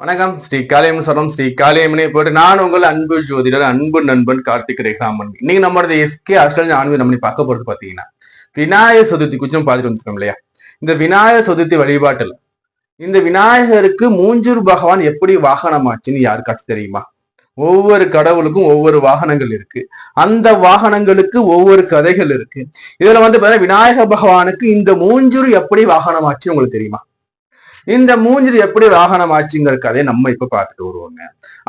வணக்கம். ஸ்ரீ காளியம் சரணம். ஸ்ரீ காளியம்மனை போட்டு நான் உங்கள் அன்பு ஜோதிடர் அன்பு நண்பன் கார்த்திக் ரேகாமன். இன்னைக்கு நம்மளோட எஸ்கே அஸ்டல் ஆன்மீக நம்ம பார்க்க போறது பாத்தீங்கன்னா விநாயகர் சதுர்த்தி குறித்து பார்த்துட்டு வந்துருக்கோம் இல்லையா? இந்த விநாயகர் சதுர்த்தி வழிபாட்டுல இந்த விநாயகருக்கு மூஞ்சூர் பகவான் எப்படி வாகனமாச்சுன்னு யாருக்காச்சும் தெரியுமா? ஒவ்வொரு கடவுளுக்கும் ஒவ்வொரு வாகனங்கள் இருக்கு. அந்த வாகனங்களுக்கு ஒவ்வொரு கதைகள் இருக்கு. இதுல வந்து பாத்தீங்கன்னா விநாயக பகவானுக்கு இந்த மூஞ்சூர் எப்படி வாகனமாச்சுன்னு உங்களுக்கு தெரியுமா? இந்த மூஞ்சிரி எப்படி வாகனம் ஆச்சுங்கிற கதையை நம்ம இப்ப பார்த்துட்டு வருவோங்க.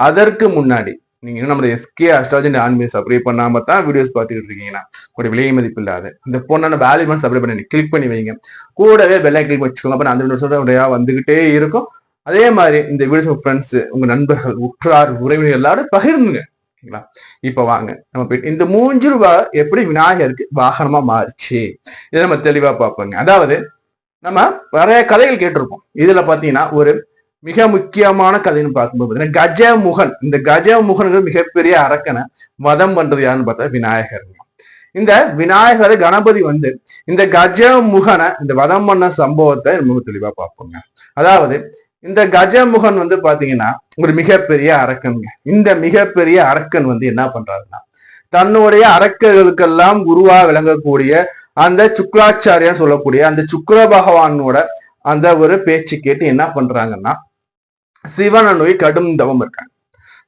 அதற்கு முன்னாடி நீங்க இன்னும் நம்ம எஸ்கே அஸ்ட்ராலஜி ஆன்மீக சப்ஸ்கிரைப் பண்ணாம தான் வீடியோஸ் பார்த்துக்கிட்டு இருக்கீங்கன்னா ஒரு விலை மதிப்பு இல்லாத இந்த பொண்ணான வேல்யூமெண்ட் சப்ஸ்கிரைப் பண்ணி கிளிக் பண்ணி வைங்க. கூடவே பெல்லை கிளிக் வச்சுக்கோங்க. அப்ப அந்த வீடியோஸோட உடையா வந்துகிட்டே இருக்கும். அதே மாதிரி இந்த வீடியோஸ் ஃப்ரெண்ட்ஸ் உங்க நண்பர்கள் உற்றார் உறவினர் எல்லாரும் பகிர்ந்துங்க. ஓகேங்களா? இப்ப வாங்க. நம்ம போயிட்டு இந்த மூன்று ரூபா எப்படி விநாயகருக்கு வாகனமா மாறுச்சு? இதை நம்ம தெளிவா பார்ப்போங்க. அதாவது நம்ம நிறைய கதைகள் கேட்டிருப்போம். இதுல பாத்தீங்கன்னா ஒரு மிக முக்கியமான கதைன்னு பார்க்கும்போது பார்த்தீங்கன்னா கஜமுகன். இந்த கஜமுகன்கிறது மிகப்பெரிய அரக்கனை மதம் பண்றது யாருன்னு பார்த்தா விநாயகர். இந்த விநாயகர் கணபதி வந்து இந்த கஜமுகனை இந்த வதம் பண்ண சம்பவத்தை நம்ம தெளிவா பார்ப்போங்க. அதாவது இந்த கஜமுகன் வந்து பாத்தீங்கன்னா ஒரு மிகப்பெரிய அரக்கனுங்க. இந்த மிகப்பெரிய அரக்கன் வந்து என்ன பண்றாருன்னா தன்னுடைய அரக்கர்களுக்கெல்லாம் குருவா விளங்கக்கூடிய அந்த சுக்ராச்சாரியான்னு சொல்லக்கூடிய அந்த சுக்கர பகவானோட அந்த ஒரு பேச்சு கேட்டு என்ன பண்றாங்கன்னா சிவனை நோய் கடும் தவம் இருக்காங்க.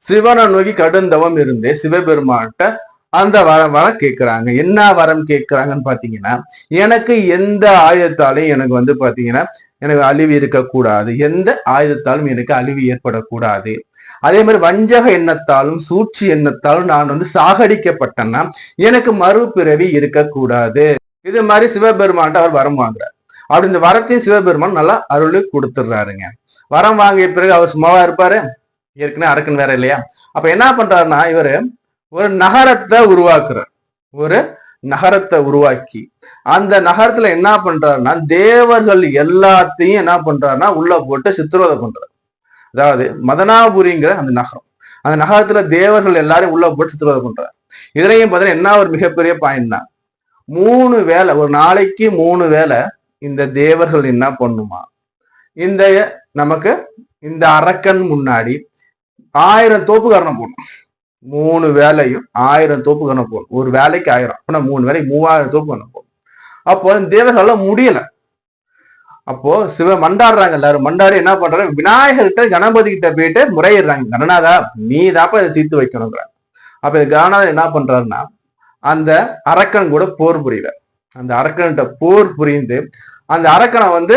சிவனை நோக்கி கடும் தவம் இருந்தே சிவபெருமான்கிட்ட அந்த வரம் வரம் கேட்கிறாங்க என்ன வரம் கேட்கிறாங்கன்னு பாத்தீங்கன்னா எனக்கு எந்த ஆயுதத்தாலையும் எனக்கு வந்து பாத்தீங்கன்னா எனக்கு அழிவு இருக்கக்கூடாது. எந்த ஆயுதத்தாலும் எனக்கு அழிவு ஏற்படக்கூடாது. அதே மாதிரி வஞ்சக எண்ணத்தாலும் சூழ்ச்சி எண்ணத்தாலும் நான் வந்து சாகடிக்கப்பட்டேன்னா எனக்கு மறுபிறவி இருக்கக்கூடாது. இது மாதிரி சிவபெருமான்ட்டு அவர் வரம் வாங்குறார். அப்படி இந்த வரத்தையும் சிவபெருமான் நல்லா அருள் கொடுத்துடுறாருங்க. வரம் வாங்கிய பிறகு அவர் சும்மாவா இருப்பாரு? ஏற்கனவே அரக்கன் வேற இல்லையா? அப்ப என்ன பண்றாருன்னா இவரு ஒரு நகரத்தை உருவாக்குறார். ஒரு நகரத்தை உருவாக்கி அந்த நகரத்துல என்ன பண்றாருன்னா தேவர்கள் எல்லாத்தையும் என்ன பண்றாருன்னா உள்ள போட்டு சித்திரவதை பண்றாரு. அதாவது மதனாபுரிங்கிற அந்த நகரம். அந்த நகரத்துல தேவர்கள் எல்லாரையும் உள்ள போட்டு சித்திரவதை பண்றாரு. இதுலயும் பாத்தீங்கன்னா என்ன ஒரு மிகப்பெரிய பாயிண்ட்னா மூணு வேலை ஒரு நாளைக்கு மூணு வேலை இந்த தேவர்கள் என்ன பண்ணுமா? இந்த நமக்கு இந்த அரக்கன் முன்னாடி ஆயிரம் தோப்பு போடணும். மூணு வேலையும் ஆயிரம் தோப்பு போடணும். ஒரு வேலைக்கு ஆயிரம் ஆனா மூணு வேலைக்கு மூவாயிரம் தோப்பு கரணம் போடணும். அப்போ இந்த தேவர்களால முடியல. அப்போ சிவ மண்டாடுறாங்க எல்லாரும். மண்டாடி என்ன பண்றாங்க விநாயகர்கிட்ட கணபதி கிட்ட போயிட்டு முறையிடுறாங்க. கணநாதா நீ தாப்ப இதை தீர்த்து வைக்கணுங்கிறாங்க அப்ப கணநாதர் என்ன பண்றாருன்னா அந்த அரக்கன் கூட போர் புரியல. அந்த அரக்கன்கிட்ட போர் புரிந்து அந்த அரக்கனை வந்து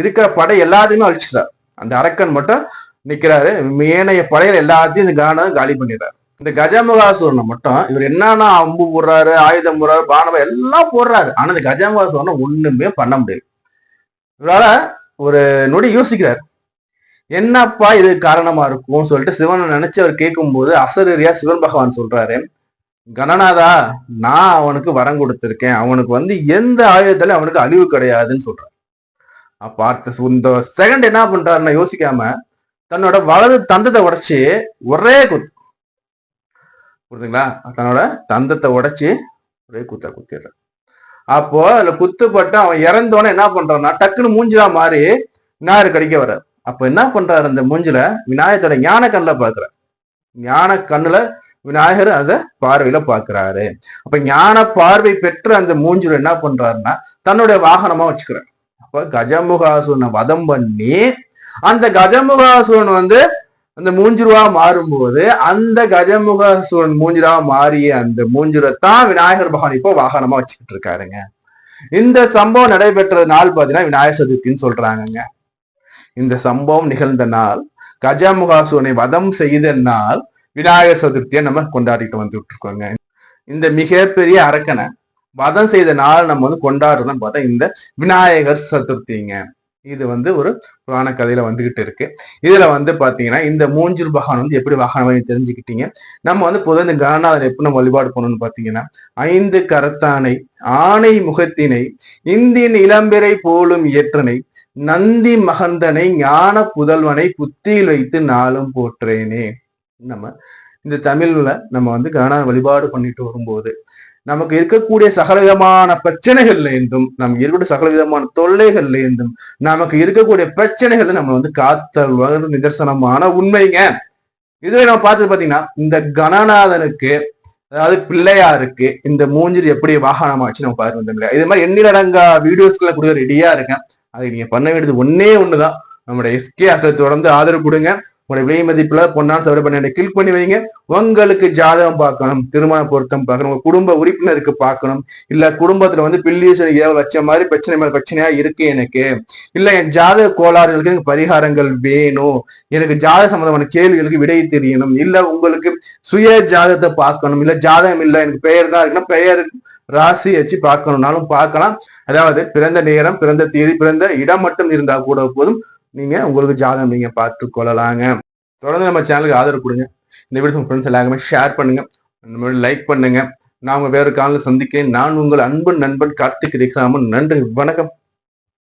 இருக்கிற படை எல்லாத்தையுமே அழிச்சிட்டார். அந்த அரக்கன் மட்டும் நிக்கிறாரு மேனைய படைகள் எல்லாத்தையும் இந்த கானம் காலி பண்ணிடுறாரு. இந்த கஜமுகாசுரனை மட்டும் இவர் என்னன்னா அம்பு போடுறாரு ஆயுதம் போடுறாரு பானவம் எல்லாம் போடுறாரு. ஆனா இந்த கஜமுகாசுரனை ஒண்ணுமே பண்ண முடியல. இவரால ஒரு நொடி யோசிக்கிறார். என்னப்பா இது காரணமா இருக்கும் சொல்லிட்டு சிவனை நினைச்சு அவர் கேட்கும் போது அசரீரியா சிவன் பகவான் சொல்றாரு. கணநாதா நான் அவனுக்கு வரம் கொடுத்திருக்கேன். அவனுக்கு வந்து எந்த ஆயுதத்திலும் அவனுக்கு அழிவு கிடையாதுன்னு சொல்றான் அப்ப அடுத்த இந்த செகண்ட் என்ன பண்றாருன்னா யோசிக்காம தன்னோட வலது தந்தத்தை உடைச்சு ஒரே குத்து. புரியுதுங்களா தன்னோட தந்தத்தை உடைச்சு ஒரே குத்தா குத்திடுறான் அப்போ அதுல குத்துப்பட்டு அவன் இறந்தோன்னே என்ன பண்றான்னா டக்குன்னு மூஞ்சிலா மாறி விநாயகர் கடிக்க வர்றார். அப்ப என்ன பண்றாரு அந்த மூஞ்சில? விநாயகத்தோட ஞான கண்ணில் பாக்குற ஞான கண்ணுல விநாயகர் அதை பார்வையில பாக்குறாரு அப்ப ஞான பார்வை பெற்று அந்த மூஞ்சில என்ன பண்றாருன்னா தன்னுடைய வாகனமா வச்சுக்கிறார். அப்ப கஜமுகாசுரனை வதம் பண்ணி அந்த கஜமுகாசுரன் வந்து அந்த மூஞ்சுருவா மாறும்போது அந்த கஜமுகாசுரன் மூஞ்சுரா மாறிய அந்த மூஞ்சுரத்தான் விநாயகர் பகவான் இப்போ வாகனமா வச்சுக்கிட்டு இருக்காருங்க. இந்த சம்பவம் நடைபெற்ற நாள் பாத்தீங்கன்னா விநாயகர் சதுர்த்தின்னு சொல்றாங்கங்க. இந்த சம்பவம் நிகழ்ந்த நாள் கஜமுகாசுரனை வதம் செய்த நாள் விநாயகர் சதுர்த்தியை நம்ம கொண்டாடிட்டு வந்துட்டு இருக்கோங்க இந்த மிகப்பெரிய அரக்கனை வதம் செய்த நாள் நம்ம வந்து கொண்டாடுறதுன்னு பார்த்தா இந்த விநாயகர் சதுர்த்திங்க. இது வந்து ஒரு புராண கதையில வந்துகிட்டு இருக்கு. இதுல வந்து பாத்தீங்கன்னா இந்த மூஞ்சூர் பகவான் வந்து எப்படி வாகனம் தெரிஞ்சுக்கிட்டீங்க? நம்ம வந்து பொதுவாக இந்த கணநாதன் எப்படி நம்ம வழிபாடு பண்ணணும்னு பாத்தீங்கன்னா ஐந்து கரத்தானை ஆணை முகத்தினை இந்தின் இளம்பிறை போலும் இயற்றனை நந்தி மகந்தனை ஞான புதல்வனை புத்தியில் வைத்து நாளும் போற்றேனே. நம்ம இந்த தமிழ்ல நம்ம வந்து கணநாதன் வழிபாடு பண்ணிட்டு வரும்போது நமக்கு இருக்கக்கூடிய சகலவிதமான பிரச்சனைகள்ல இருந்தும் நமக்கு இருக்கக்கூடிய சகலவிதமான தொல்லைகள்ல இருந்தும் நமக்கு இருக்கக்கூடிய பிரச்சனைகள்ல நம்ம வந்து காத்தல் நிதர்சனமான உண்மைங்க. இதுவே நம்ம பார்த்தது பாத்தீங்கன்னா இந்த கணநாதனுக்கு அதாவது பிள்ளையாருக்கு இந்த மூஞ்சில் எப்படி வாகனமாச்சு நம்ம பார்த்து வந்தோம் இது மாதிரி எண்ணிலடங்கா வீடியோஸ்களை கொடுக்க ரெடியா இருக்கேன். அதை நீங்க பண்ண வேண்டியது ஒன்னே ஒண்ணுதான். நம்மளுடைய எஸ்கே அசலை தொடர்ந்து ஆதரவு கொடுங்க. உங்களுடைய விலை மதிப்புல பொன்னான் சவர பண்ணி கிளிக் பண்ணி வைங்க. உங்களுக்கு ஜாதகம் பார்க்கணும். திருமண பொருத்தம் பார்க்கணும். உங்க குடும்ப உறுப்பினருக்கு பார்க்கணும். இல்ல குடும்பத்துல வந்து பில்லீஸ்வரர் வச்ச மாதிரி பிரச்சனை மேல பிரச்சனையா இருக்கு எனக்கு. இல்ல என் ஜாதக கோளாறுகளுக்கு எனக்கு பரிகாரங்கள் வேணும். எனக்கு ஜாதக சம்பந்தமான கேள்விகளுக்கு விடை தெரியணும். இல்ல உங்களுக்கு சுய ஜாதகத்தை பார்க்கணும். இல்ல ஜாதகம் இல்ல எனக்கு பெயர் தான் இருக்குன்னா பெயர் ராசி வச்சு பார்க்கணும்னாலும் பார்க்கலாம். அதாவது பிறந்த நேரம் பிறந்த தேதி பிறந்த இடம் மட்டும் இருந்தா கூட போதும். நீங்க உங்களுக்கு ஜாதகம் நீங்க பார்த்து கொள்ளலாங்க. தொடர்ந்து நம்ம சேனலுக்கு ஆதரவு கொடுங்க. இந்த வீடியோ உங்க ஃப்ரெண்ட்ஸ் எல்லாருமே ஷேர் பண்ணுங்க. இந்த லைக் பண்ணுங்க. நான் உங்க வேறு காலில் சந்திக்கிறேன். நான் உங்கள் அன்பு நண்பன் கார்த்திக் ரேக்ராமன் நன்றி. வணக்கம்.